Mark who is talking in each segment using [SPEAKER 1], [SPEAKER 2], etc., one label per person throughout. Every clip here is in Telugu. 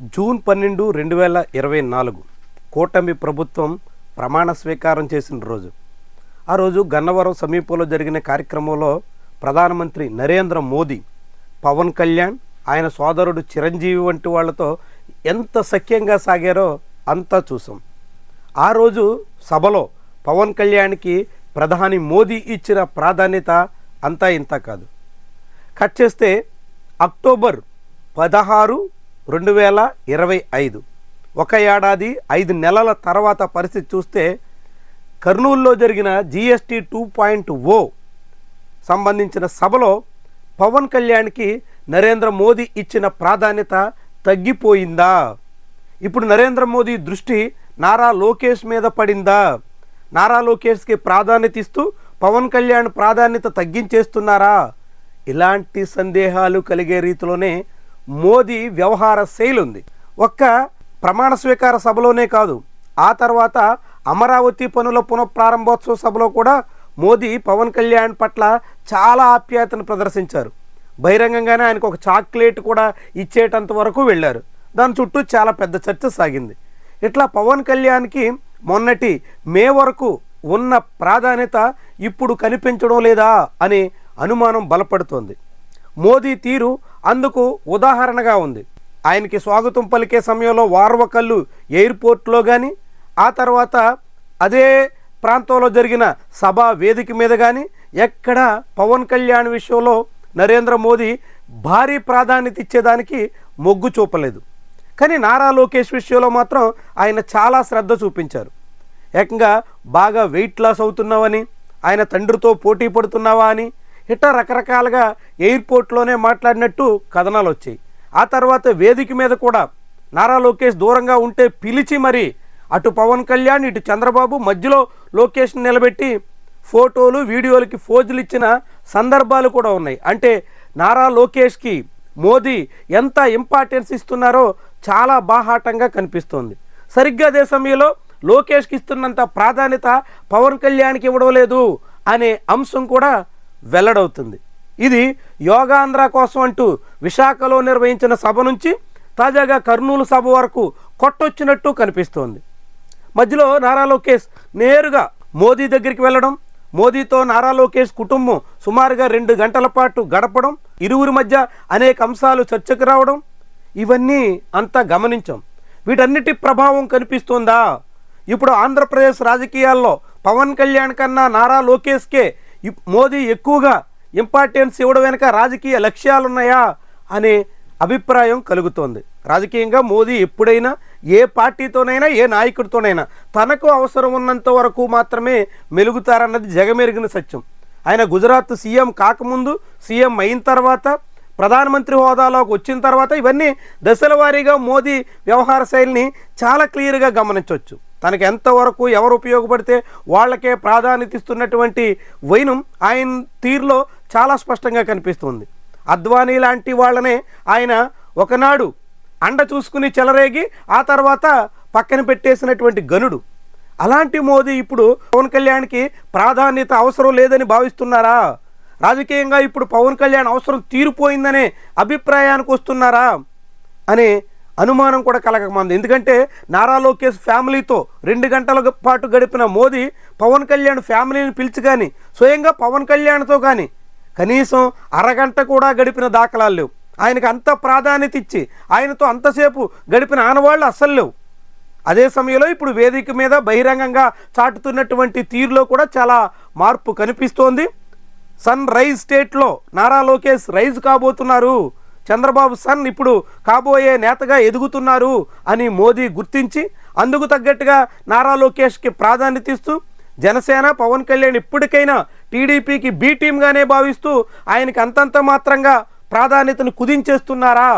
[SPEAKER 1] జూన్ పన్నెండు రెండు వేల ఇరవై నాలుగు కూటమి ప్రభుత్వం ప్రమాణ స్వీకారం చేసిన రోజు. ఆ రోజు గన్నవరం సమీపంలో జరిగిన కార్యక్రమంలో ప్రధానమంత్రి నరేంద్ర మోదీ పవన్ కళ్యాణ్ ఆయన సోదరుడు చిరంజీవి వంటి వాళ్ళతో ఎంత సఖ్యంగా సాగారో అంతా చూసాం. ఆ రోజు సభలో పవన్ కళ్యాణ్కి ప్రధాని మోదీ ఇచ్చిన ప్రాధాన్యత అంతా ఇంత కాదు. కట్ చేస్తే అక్టోబర్ పదహారు రెండు వేల ఇరవై ఐదు. ఒక ఏడాది ఐదు నెలల తర్వాత పరిస్థితి చూస్తే కర్నూలులో జరిగిన జిఎస్టీ టూ పాయింట్ ఓ సంబంధించిన సభలో పవన్ కళ్యాణ్కి నరేంద్ర మోదీ ఇచ్చిన ప్రాధాన్యత తగ్గిపోయిందా? ఇప్పుడు నరేంద్ర మోదీ దృష్టి నారా లోకేష్ మీద పడిందా? నారా లోకేష్కి ప్రాధాన్యత ఇస్తూ పవన్ కళ్యాణ్ ప్రాధాన్యత తగ్గించేస్తున్నారా? ఇలాంటి సందేహాలు కలిగే రీతిలోనే మోదీ వ్యవహార శైలి ఉంది ఒక్క ప్రమాణ స్వీకార సభలోనే కాదు ఆ తర్వాత అమరావతి పనుల పునఃప్రారంభోత్సవ సభలో కూడా మోదీ పవన్ కళ్యాణ్ పట్ల చాలా ఆప్యాయతను ప్రదర్శించారు. బహిరంగంగానే ఆయనకు ఒక చాక్లెట్ కూడా ఇచ్చేటంత వరకు వెళ్ళారు. దాని చుట్టూ చాలా పెద్ద చర్చ సాగింది. ఇట్లా పవన్ కళ్యాణ్కి మొన్నటి మే వరకు ఉన్న ప్రాధాన్యత ఇప్పుడు కనిపించడం లేదా అనే అనుమానం బలపడుతోంది. మోదీ తీరు అందుకు ఉదాహరణగా ఉంది. ఆయనకి స్వాగతం పలికే సమయంలో వార్వకల్లు ఎయిర్పోర్ట్లో కానీ ఆ తర్వాత అదే ప్రాంతంలో జరిగిన సభా వేదిక మీద కానీ ఎక్కడ పవన్ కళ్యాణ్ విషయంలో నరేంద్ర మోదీ భారీ ప్రాధాన్యత ఇచ్చేదానికి మొగ్గు చూపలేదు. కానీ నారా లోకేష్ విషయంలో మాత్రం ఆయన చాలా శ్రద్ధ చూపించారు. ఏకంగా బాగా వెయిట్ లాస్ అవుతున్నావని ఆయన తండ్రితో పోటీ పడుతున్నావా అని ఇట్లా రకరకాలుగా ఎయిర్పోర్ట్లోనే మాట్లాడినట్టు కథనాలు వచ్చాయి. ఆ తర్వాత వేదిక మీద కూడా నారా లోకేష్ దూరంగా ఉంటే పిలిచి మరి అటు పవన్ కళ్యాణ్ ఇటు చంద్రబాబు మధ్యలో లోకేష్ నిలబెట్టి ఫోటోలు వీడియోలకి ఫోజులు ఇచ్చిన సందర్భాలు కూడా ఉన్నాయి. అంటే నారా లోకేష్కి మోదీ ఎంత ఇంపార్టెన్స్ ఇస్తున్నారో చాలా బాహాటంగా కనిపిస్తోంది. సరిగ్గా అదే సమయంలో లోకేష్కి ఇస్తున్నంత ప్రాధాన్యత పవన్ కళ్యాణ్కి ఇవ్వడం లేదు అనే అంశం కూడా వెల్లడవుతుంది. ఇది యోగాంధ్ర కోసం అంటూ విశాఖలో నిర్వహించిన సభ నుంచి తాజాగా కర్నూలు సభ వరకు కొట్టొచ్చినట్టు కనిపిస్తోంది. మధ్యలో నారా లోకేష్ నేరుగా మోదీ దగ్గరికి వెళ్ళడం మోదీతో నారా లోకేష్ కుటుంబం సుమారుగా రెండు గంటల పాటు గడపడం ఇరువురి మధ్య అనేక అంశాలు చర్చకు రావడం ఇవన్నీ అంతా గమనించాం. వీటన్నిటి ప్రభావం కనిపిస్తోందా? ఇప్పుడు ఆంధ్రప్రదేశ్ రాజకీయాల్లో పవన్ కళ్యాణ్ కన్నా నారా లోకేష్కే మోదీ ఎక్కువగా ఇంపార్టెన్స్ ఇవ్వడం వెనుక రాజకీయ లక్ష్యాలున్నాయా అనే అభిప్రాయం కలుగుతోంది. రాజకీయంగా మోదీ ఎప్పుడైనా ఏ పార్టీతోనైనా ఏ నాయకుడితోనైనా తనకు అవసరం ఉన్నంత వరకు మాత్రమే మెలుగుతారన్నది జగమెరిగిన సత్యం. ఆయన గుజరాత్ సీఎం కాకముందు సీఎం అయిన తర్వాత ప్రధానమంత్రి హోదాలోకి వచ్చిన తర్వాత ఇవన్నీ దశల వారీగా మోదీ వ్యవహార శైలిని చాలా క్లియర్గా గమనించవచ్చు తనకు ఎంతవరకు ఎవరు ఉపయోగపడితే వాళ్ళకే ప్రాధాన్యత ఇస్తున్నటువంటి వైనం ఆయన తీరులో చాలా స్పష్టంగా కనిపిస్తుంది. అద్వానీ లాంటి వాళ్ళనే ఆయన ఒకనాడు అండ చూసుకుని చెలరేగి ఆ తర్వాత పక్కన పెట్టేసినటువంటి గనుడు. అలాంటి మోదీ ఇప్పుడు పవన్ కళ్యాణ్కి ప్రాధాన్యత అవసరం లేదని భావిస్తున్నారా? రాజకీయంగా ఇప్పుడు పవన్ కళ్యాణ్ అవసరం తీరిపోయిందనే అభిప్రాయానికి వస్తున్నారా? అనే అనుమానం కూడా కలగకమంది. ఎందుకంటే నారా లోకేష్ ఫ్యామిలీతో రెండు గంటల పాటు గడిపిన మోదీ పవన్ కళ్యాణ్ ఫ్యామిలీని పిలిచి కానీ స్వయంగా పవన్ కళ్యాణ్తో కానీ కనీసం అరగంట కూడా గడిపిన దాఖలాలు లేవు. ఆయనకు అంత ప్రాధాన్యత ఇచ్చి ఆయనతో అంతసేపు గడిపిన ఆనవాళ్ళు అస్సలు లేవు. అదే సమయంలో ఇప్పుడు వేదిక మీద బహిరంగంగా చాటుతున్నటువంటి తీరులో కూడా చాలా మార్పు కనిపిస్తోంది. సన్ రైజ్ స్టేట్లో నారా లోకేష్ రైజ్ కాబోతున్నారు. చంద్రబాబు సన్ ఇప్పుడు కాబోయే నేతగా ఎదుగుతున్నారు అని మోదీ గుర్తించి అందుకు తగ్గట్టుగా నారా లోకేష్కి ప్రాధాన్యత ఇస్తూ జనసేన పవన్ కళ్యాణ్ ఇప్పటికైనా టీడీపీకి బి టీమ్గానే భావిస్తూ ఆయనకి అంతంత మాత్రంగా ప్రాధాన్యతను కుదించేస్తున్నారా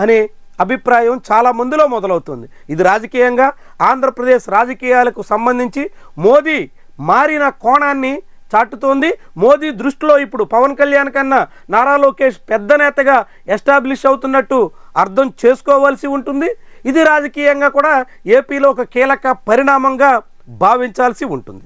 [SPEAKER 1] అనే అభిప్రాయం చాలా మందిలో మొదలవుతుంది. ఇది రాజకీయంగా ఆంధ్రప్రదేశ్ రాజకీయాలకు సంబంధించి మోదీ మారిన కోణాన్ని చాటుతోంది. మోదీ దృష్టిలో ఇప్పుడు పవన్ కళ్యాణ్ కన్నా నారా లోకేష్ పెద్ద నేతగా ఎస్టాబ్లిష్ అవుతున్నట్టు అర్థం చేసుకోవాల్సి ఉంటుంది. ఇది రాజకీయంగా కూడా ఏపీలో ఒక కీలక పరిణామంగా భావించాల్సి ఉంటుంది.